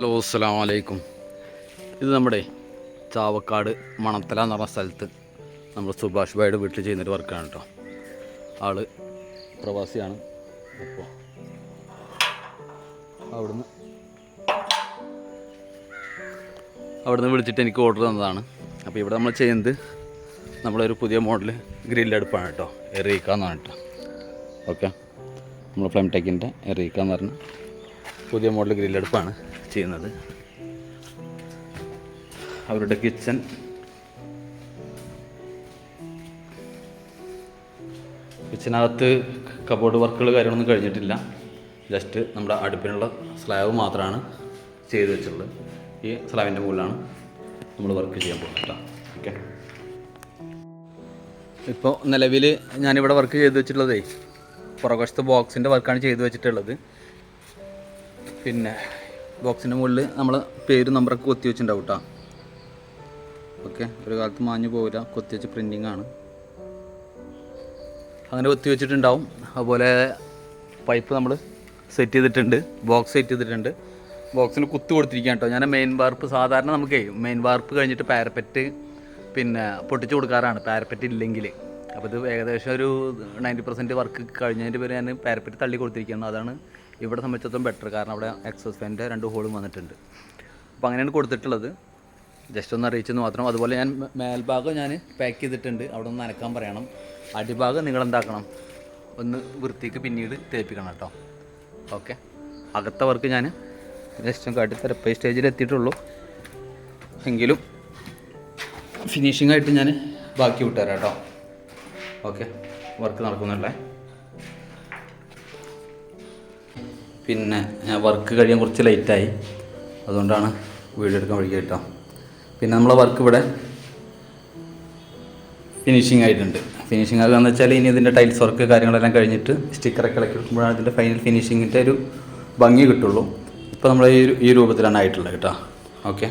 Hello അസ്സാം വലൈക്കും ഇത് നമ്മുടെ ചാവക്കാട് മണത്തല എന്ന് പറഞ്ഞ സ്ഥലത്ത് നമ്മൾ സുഭാഷ് ഭായിയുടെ വീട്ടിൽ ചെയ്യുന്നൊരു വർക്കാണ് കേട്ടോ. ആൾ പ്രവാസിയാണ്. അപ്പോൾ അവിടുന്ന് അവിടുന്ന് വിളിച്ചിട്ട് എനിക്ക് ഓർഡർ തന്നതാണ്. അപ്പോൾ ഇവിടെ നമ്മൾ ചെയ്യുന്നത് നമ്മളൊരു പുതിയ മോഡൽ ഗ്രില്ലടുപ്പാണ് കേട്ടോ. എറീക്ക എന്നാണ് കേട്ടോ. ഓക്കെ നമ്മൾ ഫ്ലെം ടെക്കിന്റെ എറീക്ക എന്ന് പറഞ്ഞ പുതിയ മോഡൽ ഗ്രില്ലടുപ്പാണ് ചെയ്യുന്നത്. അവരുടെ കിച്ചൺ കിച്ചനകത്ത് കബോർഡ് വർക്കുകൾ കാര്യങ്ങളൊന്നും കഴിഞ്ഞിട്ടില്ല. ജസ്റ്റ് നമ്മുടെ അടുപ്പിനുള്ള സ്ലാബ് മാത്രമാണ് ചെയ്ത് വെച്ചിട്ടുള്ളത്. ഈ സ്ലാബിന്റെ മുകളിലാണ് നമ്മൾ വർക്ക് ചെയ്യാൻ പോകുന്നത് ഓക്കെ ഇപ്പോൾ നിലവിൽ ഞാനിവിടെ വർക്ക് ചെയ്ത് വെച്ചിട്ടുള്ളതേ പുറകുവശത്ത് ബോക്സിന്റെ വർക്കാണ് ചെയ്ത് വെച്ചിട്ടുള്ളത്. പിന്നെ ബോക്സിന്റെ മുകളിൽ നമ്മൾ പേരും നമ്പറൊക്കെ കൊത്തി വെച്ചിട്ടുണ്ടാവും കേട്ടോ ഓക്കെ ഒരു കാലത്ത് മാഞ്ഞു പോവില്ല. കൊത്തി വെച്ച് പ്രിന്റിങ് ആണ്. അങ്ങനെ കൊത്തി വെച്ചിട്ടുണ്ടാവും. അതുപോലെ പൈപ്പ് നമ്മൾ സെറ്റ് ചെയ്തിട്ടുണ്ട്. ബോക്സ് സെറ്റ് ചെയ്തിട്ടുണ്ട്. ബോക്സിന് കുത്തു കൊടുത്തിരിക്കുകയാണ് കേട്ടോ ഞാൻ മെയിൻ വാർപ്പ് സാധാരണ നമുക്ക് മെയിൻ വാർപ്പ് കഴിഞ്ഞിട്ട് പാരപ്പറ്റ് പിന്നെ പൊട്ടിച്ച് കൊടുക്കാറാണ്. പാരപ്പറ്റ് ഇല്ലെങ്കിൽ അപ്പോൾ ഇത് ഏകദേശം ഒരു നയന്റി പെർസെന്റ് വർക്ക് കഴിഞ്ഞതിന്റെ പേര് ഞാൻ പാരപ്പറ്റ് തള്ളി കൊടുത്തിരിക്കുകയാണ് അതാണ് ഇവിടെ സംബന്ധിച്ചിടത്തോളം ബെറ്റർ കാരണം അവിടെ എക്സസ് ഫാനിന്റെ രണ്ട് ഹോളും വന്നിട്ടുണ്ട്. അപ്പോൾ അങ്ങനെയാണ് കൊടുത്തിട്ടുള്ളത്. ജസ്റ്റ് ഒന്ന് അറിയിച്ചെന്ന് മാത്രം. അതുപോലെ ഞാൻ മേൽഭാഗം ഞാൻ പാക്ക് ചെയ്തിട്ടുണ്ട്. അവിടെ ഒന്ന് നനക്കാൻ പറയണം. അടിഭാഗം നിങ്ങൾ എന്താക്കണം? ഒന്ന് വൃത്തിക്ക് പിന്നീട് തേപ്പിക്കണം കേട്ടോ. ഓക്കെ അകത്തെ വർക്ക് ഞാൻ ജസ്റ്റ് കാട്ടി തെരപ്പ് സ്റ്റേജിൽ എത്തിയിട്ടുള്ളൂ. എങ്കിലും ഫിനിഷിംഗ് ആയിട്ട് ഞാൻ ബാക്കി വിട്ടുതരാം കേട്ടോ. ഓക്കെ വർക്ക് നടക്കുന്നുണ്ടേ പിന്നെ വർക്ക് കഴിയാൻ കുറച്ച് ലേറ്റായി അതുകൊണ്ടാണ് വീഡിയോ എടുക്കാൻ വഴി കേട്ടോ. പിന്നെ നമ്മളെ വർക്ക് ഇവിടെ ഫിനിഷിംഗ് ആയിട്ടുണ്ട്. ഫിനിഷിംഗ് ആകുക എന്ന് വെച്ചാൽ ഇനി ഇതിന്റെ ടൈൽസ് വർക്ക് കാര്യങ്ങളെല്ലാം കഴിഞ്ഞിട്ട് സ്റ്റിക്കറൊക്കെ ഇളക്കി വെക്കുമ്പോഴാണ് ഇതിന്റെ ഫൈനൽ ഫിനിഷിങ്ങിന്റെ ഒരു ഭംഗി കിട്ടുള്ളൂ. ഇപ്പോൾ നമ്മൾ ഈ ഈ രൂപത്തിലാണ് ആയിട്ടുള്ളത് കേട്ടോ. ഓക്കെ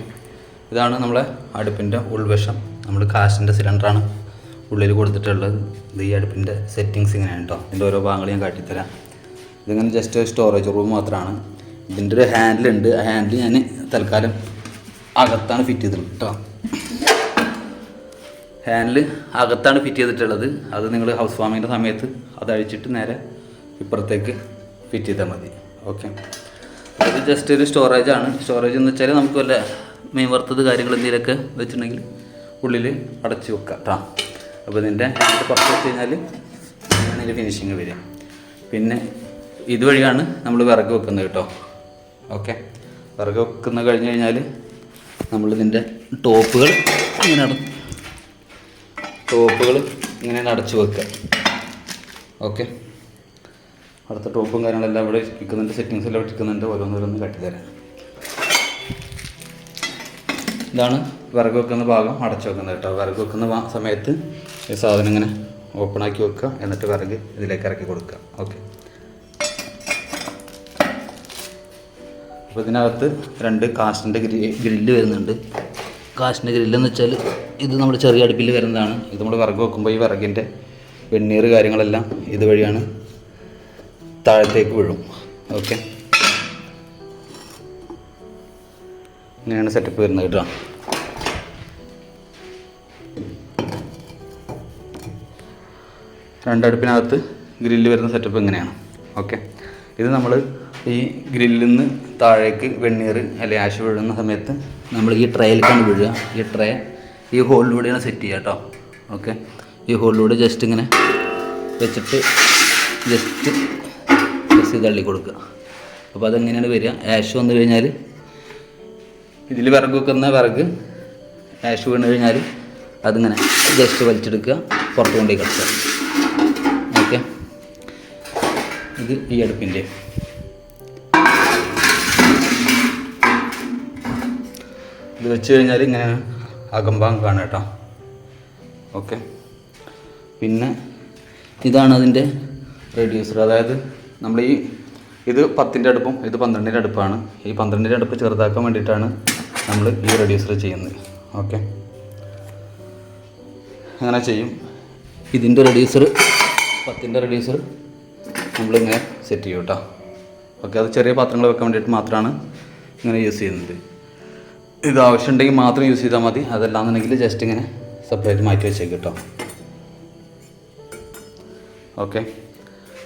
ഇതാണ് നമ്മളെ അടുപ്പിന്റെ ഉൾവശം. നമ്മൾ കാശിന്റെ സിലിണ്ടറാണ് ഉള്ളിൽ കൊടുത്തിട്ടുള്ളത്. ഇത് ഈ അടുപ്പിന്റെ സെറ്റിങ്സ് ഇങ്ങനെയാണ് കേട്ടോ. ഇതിന്റെ ഓരോ ഭാഗങ്ങൾ ഞാൻ കാട്ടിത്തരാം. ഇതിങ്ങനെ ജസ്റ്റ് സ്റ്റോറേജ് റൂം മാത്രമാണ് ഇതിന്റെ ഒരു ഹാൻഡിൽ ഉണ്ട്. ആ ഹാൻഡിൽ ഞാൻ തൽക്കാലം അകത്താണ് ഫിറ്റ് ചെയ്തിട്ടുള്ളത് കേട്ടോ ഹാൻഡിൽ അകത്താണ് ഫിറ്റ് ചെയ്തിട്ടുള്ളത്. അത് നിങ്ങൾ ഹൗസ് വാമിങ്ങിന്റെ സമയത്ത് അത് അഴിച്ചിട്ട് നേരെ ഇപ്പുറത്തേക്ക് ഫിറ്റ് ചെയ്താൽ മതി. ഓക്കെ ഇത് ജസ്റ്റ് ഒരു സ്റ്റോറേജ് ആണ്. സ്റ്റോറേജ് എന്ന് വെച്ചാൽ നമുക്ക് വല്ല മീൻ വറുത്തത് കാര്യങ്ങൾ എന്തെങ്കിലുമൊക്കെ വെച്ചിട്ടുണ്ടെങ്കിൽ ഉള്ളിൽ അടച്ച് വെക്കാം കേട്ടോ അപ്പോൾ ഇതിന്റെ ഹാൻഡ് പുറത്ത് വെച്ച് കഴിഞ്ഞാൽ ഇതിന്റെ ഫിനിഷിങ് വരിക പിന്നെ ഇതുവഴിയാണ് നമ്മൾ വിറക് വെക്കുന്നത് കേട്ടോ. ഓക്കെ വിറക് വെക്കുന്നത് കഴിഞ്ഞ് കഴിഞ്ഞാൽ നമ്മളിതിന്റെ ടോപ്പുകൾ ഇങ്ങനെ ടോപ്പുകൾ ഇങ്ങനെ അടച്ചു വെക്കുക. ഓക്കെ അടുത്ത ടോപ്പും കാര്യങ്ങളെല്ലാം ഇവിടെ ഇരിക്കുന്നുണ്ട്. സെറ്റിങ്സ് എല്ലാം ഇരിക്കുന്നുണ്ട്. ഓരോന്നോരോന്ന് കട്ടിത്തരാം ഇതാണ് വിറക് വെക്കുന്ന ഭാഗം അടച്ചു വെക്കുന്നത് കേട്ടോ. വിറക് വെക്കുന്ന സമയത്ത് ഈ സാധനം ഇങ്ങനെ ഓപ്പൺ ആക്കി വെക്കുക. എന്നിട്ട് വിറക് ഇതിലേക്ക് ഇറക്കി കൊടുക്കുക. ഓക്കെ അപ്പോൾ ഇതിനകത്ത് രണ്ട് കാസ്റ്റിന്റെ ഗ്രി ഗ്രില്ല് വരുന്നുണ്ട്. കാസ്റ്റിന്റെ ഗ്രില്ലെന്ന് വെച്ചാൽ ഇത് നമ്മൾ ചെറിയ അടുപ്പിൽ വരുന്നതാണ്. ഇത് നമ്മൾ വിറക് വെക്കുമ്പോൾ ഈ വിറകിന്റെ വെണ്ണീർ കാര്യങ്ങളെല്ലാം ഇതുവഴിയാണ് താഴത്തേക്ക് വീഴും. ഓക്കെ. ഇങ്ങനെയാണ് സെറ്റപ്പ് വരുന്നത് കേട്ടോ. രണ്ടടുപ്പിനകത്ത് ഗ്രില്ല് വരുന്ന സെറ്റപ്പ് ഇങ്ങനെയാണ്. ഓക്കെ. ഇത് നമ്മൾ ഈ ഗ്രില്ലിൽ നിന്ന് താഴേക്ക് വെണ്ണീർ അല്ലെ ആശ് വീഴുന്ന സമയത്ത് നമ്മൾ ഈ ട്രേയിലേക്കാണ് വീഴുക. ഈ ട്രേ ഈ ഹോളിലൂടെയാണ് സെറ്റ് ചെയ്യുക കേട്ടോ ഓക്കെ ഈ ഹോളിലൂടെ ജസ്റ്റ് ഇങ്ങനെ വെച്ചിട്ട് ജസ്റ്റ് ജസ്റ്റ് തള്ളി കൊടുക്കുക. അപ്പോൾ അതെങ്ങനെയാണ് വരിക? ആഷ് വന്നു കഴിഞ്ഞാൽ ഇതിൽ വിറക് വെക്കുന്ന വിറക് ആഷ് വീണ് കഴിഞ്ഞാൽ അതിങ്ങനെ ജസ്റ്റ് വലിച്ചെടുക്കുക. പുറത്ത് കൊണ്ടുപോയി കിടക്കുക ഓക്കെ ഇത് ഈ അടുപ്പിന്റെ. ഇത് വെച്ച് കഴിഞ്ഞാൽ ഇങ്ങനെ അകമ്പാങ് കാണാം കേട്ടോ. ഓക്കെ. പിന്നെ ഇതാണ് അതിന്റെ റെഡ്യൂസർ. അതായത് നമ്മൾ ഈ ഇത് പത്തിന്റെ അടുപ്പും ഇത് പന്ത്രണ്ടിന്റെ അടുപ്പാണ്. ഈ പന്ത്രണ്ടിന്റെ അടുപ്പ് ചെറുതാക്കാൻ വേണ്ടിയിട്ടാണ് നമ്മൾ ഈ റെഡ്യൂസർ ചെയ്യുന്നത്. ഓക്കെ. അങ്ങനെ ചെയ്യും. ഇതിന്റെ റെഡ്യൂസർ പത്തിന്റെ റെഡ്യൂസർ നമ്മളിങ്ങനെ സെറ്റ് ചെയ്യും കേട്ടോ ഓക്കെ അത് ചെറിയ പാത്രങ്ങൾ വെക്കാൻ വേണ്ടിയിട്ട് മാത്രമാണ് ഇങ്ങനെ യൂസ് ചെയ്യുന്നത്. ഇത് ആവശ്യമുണ്ടെങ്കിൽ മാത്രം യൂസ് ചെയ്താൽ മതി. അതല്ലാന്നുണ്ടെങ്കിൽ ജസ്റ്റ് ഇങ്ങനെ സെപ്പറേറ്റ് മാറ്റി വെച്ചേക്ക് കേട്ടോ ഓക്കെ.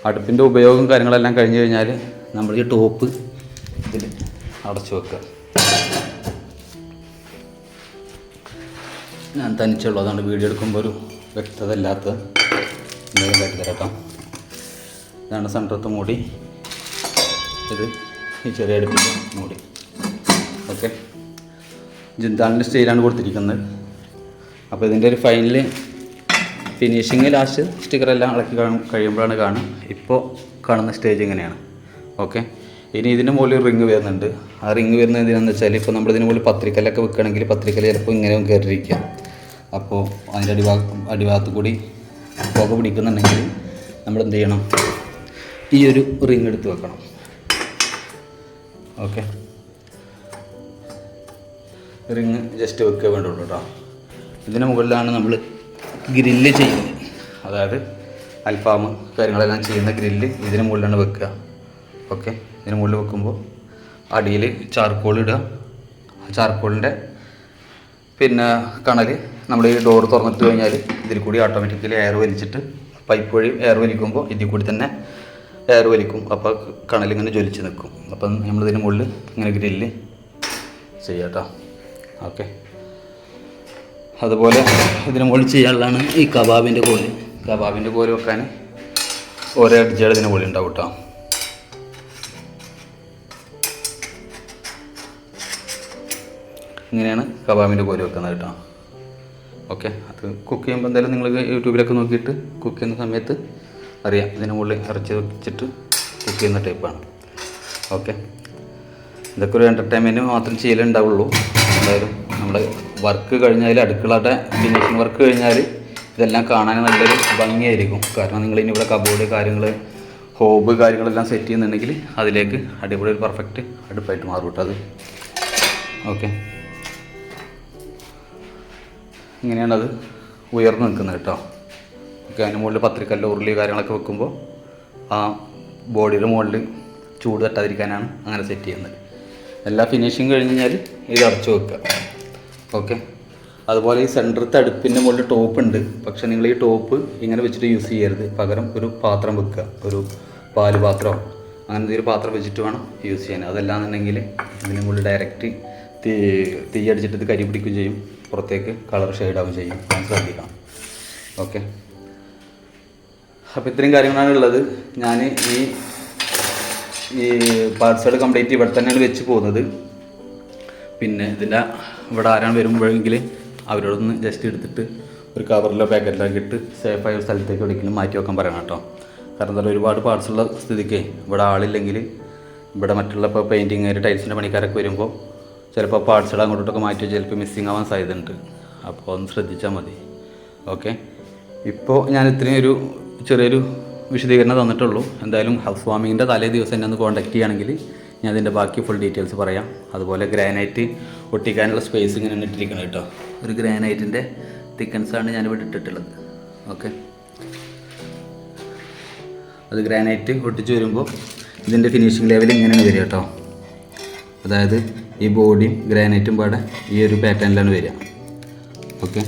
അടുപ്പിന്റെ ഉപയോഗം കാര്യങ്ങളെല്ലാം കഴിഞ്ഞ് കഴിഞ്ഞാൽ നമ്മൾ ഈ ടോപ്പ് ഇതിൽ അടച്ചു വെക്കുക ഞാൻ തനിച്ചുള്ളൂ അതുകൊണ്ട് വീഡിയോ എടുക്കുമ്പോൾ ഒരു വ്യക്തത ഇല്ലാത്ത എന്തെങ്കിലും കേട്ടോ ഇതാണ് സെന്ററത്ത് മൂടി. ഇത് ഈ ചെറിയ അടുപ്പിൽ മൂടി. ഓക്കെ. ജിന്താലിന്റെ സ്റ്റൈലാണ് കൊടുത്തിരിക്കുന്നത്. അപ്പോൾ ഇതിന്റെ ഒരു ഫൈനൽ ഫിനിഷിങ് ലാസ്റ്റ് സ്റ്റിക്കറെല്ലാം ഇളക്കി കഴിയുമ്പോഴാണ് കാണുക. ഇപ്പോൾ കാണുന്ന സ്റ്റേജ് ഇങ്ങനെയാണ്. ഓക്കെ. ഇനി ഇതിന് മുകളിൽ റിങ് വരുന്നുണ്ട്. ആ റിങ് വരുന്ന എന്തിനാന്ന് വെച്ചാൽ ഇപ്പോൾ നമ്മൾ ഇതിന് മുകളിൽ പത്രിക്കലൊക്കെ വെക്കുകയാണെങ്കിൽ പത്രിക്കൽ ചിലപ്പോൾ ഇങ്ങനെ കയറിയിരിക്കുക അപ്പോൾ അതിന്റെ അടിഭാഗം അടിഭാഗത്ത് കൂടി പുക പിടിക്കുന്നുണ്ടെങ്കിൽ നമ്മൾ എന്ത് ചെയ്യണം? ഈ ഒരു റിങ് എടുത്ത് വെക്കണം. ഓക്കെ. റിങ് ജസ്റ്റ് വെക്കുക വേണ്ടുള്ളൂ കേട്ടോ ഇതിന് മുകളിലാണ് നമ്മൾ ഗ്രില്ല് ചെയ്യുന്നത്. അതായത് അൽഫാം കാര്യങ്ങളെല്ലാം ചെയ്യുന്ന ഗ്രില്ല് ഇതിന് മുകളിലാണ് വെക്കുക. ഓക്കെ. ഇതിന് മുകളിൽ വെക്കുമ്പോൾ അടിയിൽ ചാർക്കോൾ ഇടുക. ചാർക്കോളിന്റെ പിന്നെ കണൽ നമ്മൾ ഈ ഡോർ തുറന്നിട്ട് കഴിഞ്ഞാൽ ഇതിൽ കൂടി ഓട്ടോമാറ്റിക്കലി എയർ വലിച്ചിട്ട് പൈപ്പ് വഴി എയർ വലിക്കുമ്പോൾ ഇതിൽ കൂടി തന്നെ എയർ വലിക്കും. അപ്പോൾ കണലിങ്ങനെ ജ്വലിച്ച് നിൽക്കും അപ്പം നമ്മളിതിന് മുകളിൽ ഇങ്ങനെ ഗ്രില്ല് ചെയ്യാം കേട്ടോ ഓക്കെ അതുപോലെ ഇതിന് മുകളിൽ ചെയ്യാനുള്ളതാണ് ഈ കബാബിന്റെ കോൽ. കബാബിന്റെ കോൽ വെക്കാൻ ഓരോ അടിച്ചാൽ ഇതിന് മുകളിൽ ഉണ്ടാവും കേട്ടോ ഇങ്ങനെയാണ് കബാബിന്റെ കോൽ വെക്കുന്നത് കേട്ടോ ഓക്കെ അത് കുക്ക് ചെയ്യുമ്പോൾ എന്തായാലും നിങ്ങൾ യൂട്യൂബിലൊക്കെ നോക്കിയിട്ട് കുക്ക് ചെയ്യുന്ന സമയത്ത് അറിയാം. ഇതിന് മുകളിൽ ഇറച്ചി വെച്ചിട്ട് കുക്ക് ചെയ്യുന്ന ടൈപ്പാണ് ഓക്കെ ഇതൊക്കെ ഒരു എന്റർടൈൻമെന്റ് മാത്രം ചെയ്യലുണ്ടാവുള്ളൂ എന്തായാലും നമ്മൾ വർക്ക് കഴിഞ്ഞാൽ അടുക്കളയുടെ ഫിനിഷിങ് വർക്ക് കഴിഞ്ഞാൽ ഇതെല്ലാം കാണാൻ നല്ലൊരു ഭംഗിയായിരിക്കും. കാരണം നിങ്ങൾ ഇനി ഇവിടെ കബോർഡ് കാര്യങ്ങൾ ഹോബ് കാര്യങ്ങളെല്ലാം സെറ്റ് ചെയ്യുന്നുണ്ടെങ്കിൽ അതിലേക്ക് അടിപൊളി ഒരു പെർഫെക്റ്റ് അടുപ്പായിട്ട് മാറും കേട്ടോ അത്. ഓക്കെ ഇങ്ങനെയാണത് ഉയർന്നു നിൽക്കുന്നത് കേട്ടോ അതിന് മുകളിൽ പത്രിക്കല്ല ഉരുളി കാര്യങ്ങളൊക്കെ വെക്കുമ്പോൾ ആ ബോഡിയുടെ മുകളിൽ ചൂട് തട്ടാതിരിക്കാനാണ് അങ്ങനെ സെറ്റ് ചെയ്യുന്നത്. എല്ലാ ഫിനിഷിങ് കഴിഞ്ഞ് കഴിഞ്ഞാൽ ഇത് അടച്ചു വെക്കുക. ഓക്കെ അതുപോലെ ഈ സെന്ററത്തെ അടുപ്പിന്റെ മുകളിൽ ടോപ്പ് ഉണ്ട്. പക്ഷേ നിങ്ങൾ ഈ ടോപ്പ് ഇങ്ങനെ വെച്ചിട്ട് യൂസ് ചെയ്യരുത്. പകരം ഒരു പാത്രം വെക്കുക. ഒരു പാൽ പാത്രം. അങ്ങനെ ഒരു പാത്രം വെച്ചിട്ട് വേണം യൂസ് ചെയ്യാൻ. അതല്ലാന്നുണ്ടെങ്കിൽ ഇതിന് മുകളിൽ ഡയറക്റ്റ് തീ തീ അടിച്ചിട്ട് കരി പിടിക്കുകയും ചെയ്യും. പുറത്തേക്ക് കളർ ഷെയ്ഡാവുകയും ചെയ്യും. ശ്രദ്ധിക്കണം ഓക്കെ അപ്പോൾ ഇത്രയും കാര്യങ്ങളാണ് ഉള്ളത് ഞാൻ ഈ ഈ പാർസൽ കംപ്ലീറ്റ് ഇവിടെ തന്നെയാണ് വെച്ച് പോകുന്നത്. പിന്നെ ഇതിന്റെ ഇവിടെ ആരാണ് വരുമ്പോഴെങ്കിൽ അവരോടൊന്ന് ജസ്റ്റ് എടുത്തിട്ട് ഒരു കവറിലോ പാക്കറ്റിലോ ഇട്ട് സേഫായ ഒരു സ്ഥലത്തേക്ക് എവിടെയെങ്കിലും മാറ്റി വെക്കാൻ പറയണം കേട്ടോ. കാരണം എന്താ ഒരുപാട് പാർസലുള്ള സ്ഥിതിക്ക് ഇവിടെ ആളില്ലെങ്കിൽ ഇവിടെ മറ്റുള്ള ഇപ്പോൾ പെയിന്റിങ് ടൈൽസിന്റെ പണിക്കാരൊക്കെ വരുമ്പോൾ ചിലപ്പോൾ പാർട്സുകൾ അങ്ങോട്ടൊക്കെ മാറ്റി ചിലപ്പോൾ മിസ്സിങ് ആവാൻ സാധ്യതയുണ്ട്. അപ്പോൾ ഒന്ന് ശ്രദ്ധിച്ചാൽ മതി. ഓക്കെ ഇപ്പോൾ ഞാൻ ഇത്രയും ഒരു ചെറിയൊരു വിശദീകരണം തന്നിട്ടുള്ളൂ. എന്തായാലും ഹൗസ് വാമിങ്ങിന്റെ തലേ ദിവസം എന്നെ ഒന്ന് കോൺടാക്ട് ചെയ്യുകയാണെങ്കിൽ ഞാൻ അതിന്റെ ബാക്കി ഫുൾ ഡീറ്റെയിൽസ് പറയാം. അതുപോലെ ഗ്രാനൈറ്റ് ഒട്ടിക്കാനുള്ള സ്പേസ് ഇങ്ങനെ ഇട്ടിരിക്കണം കേട്ടോ. ഒരു ഗ്രാനൈറ്റിന്റെ തിക്കൻസാണ് ഞാനിവിടെ ഇട്ടിട്ടുള്ളത്. ഓക്കെ അത് ഗ്രാനൈറ്റ് ഒട്ടിച്ച് വരുമ്പോൾ ഇതിന്റെ ഫിനിഷിംഗ് ലെവൽ ഇങ്ങനെയാണ് വരിക കേട്ടോ. അതായത് ഈ ബോഡിയും ഗ്രാനൈറ്റും പാടെ ഈ ഒരു പാറ്റേണിലാണ് വരിക. ഓക്കെ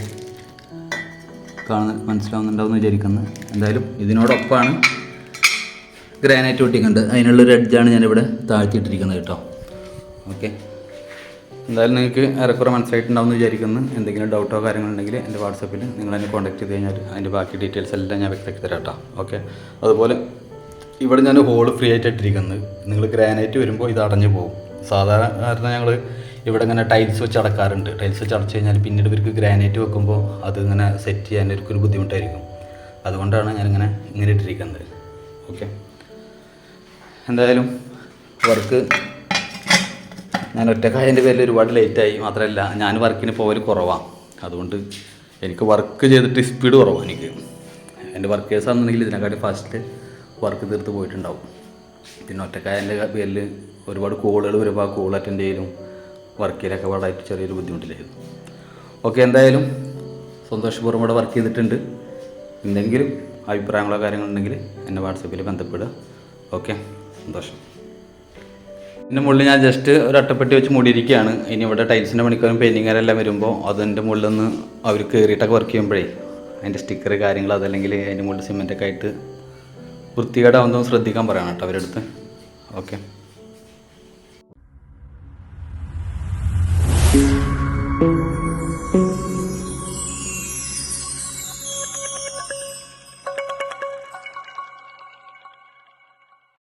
കാണുന്ന മനസ്സിലാവുന്നുണ്ടാവുമെന്ന് വിചാരിക്കുന്നു. എന്തായാലും ഇതിനോടൊപ്പമാണ് ഗ്രാനൈറ്റ് ഒട്ടിക്കുന്നുണ്ട് അതിനുള്ളൊരു എഡ്ജാണ് ഞാനിവിടെ താഴ്ത്തിയിട്ടിരിക്കുന്നത് കേട്ടോ. ഓക്കെ. എന്തായാലും നിങ്ങൾക്ക് ഏറെക്കുറെ മനസ്സിലായിട്ടുണ്ടാവുമെന്ന് വിചാരിക്കുന്നു. എന്തെങ്കിലും ഡൗട്ടോ കാര്യങ്ങളുണ്ടെങ്കിൽ എന്റെ വാട്സപ്പിൽ നിങ്ങൾ എന്നെ കോൺടാക്ട് ചെയ്ത് കഴിഞ്ഞാൽ അതിന്റെ ബാക്കി ഡീറ്റെയിൽസ് എല്ലാം ഞാൻ വ്യക്തമാക്കി തരാം കേട്ടോ. ഓക്കെ. അതുപോലെ ഇവിടെ ഞാൻ ഹോൾ ഫ്രീ ആയിട്ട് ഇട്ടിരിക്കുന്നത് നിങ്ങൾ ഗ്രാനൈറ്റ് വരുമ്പോൾ ഇത് അടഞ്ഞു പോകും. സാധാരണ ഞങ്ങൾ ഇവിടെ ഇങ്ങനെ ടൈൽസ് വെച്ച് അടക്കാറുണ്ട്. ടൈൽസ് വെച്ച് അടച്ചു കഴിഞ്ഞാൽ പിന്നീട് ഇവർക്ക് ഗ്രാനൈറ്റ് വെക്കുമ്പോൾ അത് ഇങ്ങനെ സെറ്റ് ചെയ്യാൻ ഒരു ബുദ്ധിമുട്ടായിരിക്കും. അതുകൊണ്ടാണ് ഞാനിങ്ങനെ ഇങ്ങനെ ഇട്ടിരിക്കുന്നത്. ഓക്കെ എന്തായാലും വർക്ക് ഞാൻ ഒറ്റക്കായതിന്റെ പേരിൽ ഒരുപാട് ലേറ്റായി മാത്രമല്ല ഞാൻ വർക്കിന് പോകൽ കുറവാണ് അതുകൊണ്ട് എനിക്ക് വർക്ക് ചെയ്തിട്ട് സ്പീഡ് കുറവാണ് എനിക്ക്. എന്റെ വർക്കേഴ്സ് ആണെന്നുണ്ടെങ്കിൽ ഇതിനെക്കാട്ടി ഫാസ്റ്റ് വർക്ക് തീർത്ത് പോയിട്ടുണ്ടാവും. പിന്നെ ഒറ്റക്കായന്റെ പേരിൽ ഒരുപാട് കോളുകൾ വരുമ്പോൾ ആ കോൾ അറ്റൻഡ് ചെയ്യലും വർക്കിലൊക്കെ വളരെ ചെറിയൊരു ബുദ്ധിമുട്ടിലായിരുന്നു. ഓക്കെ എന്തായാലും സന്തോഷപൂർവം ഇവിടെ വർക്ക് ചെയ്തിട്ടുണ്ട്. എന്തെങ്കിലും അഭിപ്രായങ്ങളോ കാര്യങ്ങളുണ്ടെങ്കിൽ എന്നെ വാട്സപ്പിൽ ബന്ധപ്പെടുക. ഓക്കെ സന്തോഷം. ഇതിന്റെ മുകളിൽ ഞാൻ ജസ്റ്റ് ഒരു അട്ടപ്പെട്ടി വെച്ച് മൂടിയിരിക്കുകയാണ്. ഇനി ഇവിടെ ടൈൽസിന്റെ പണിക്കാരും പെയിന്റിങ്ങാരെല്ലാം വരുമ്പോൾ അതിന്റെ മുകളിൽ നിന്ന് അവർ കയറിയിട്ടൊക്കെ വർക്ക് ചെയ്യുമ്പോഴേ അതിന്റെ സ്റ്റിക്കർ കാര്യങ്ങൾ അതല്ലെങ്കിൽ അതിന്റെ മുകളിൽ സിമെന്റൊക്കെ ആയിട്ട് വൃത്തികേടാവുന്നതും ശ്രദ്ധിക്കാൻ പറയണം കേട്ടോ അവരടുത്ത് ഓക്കെ.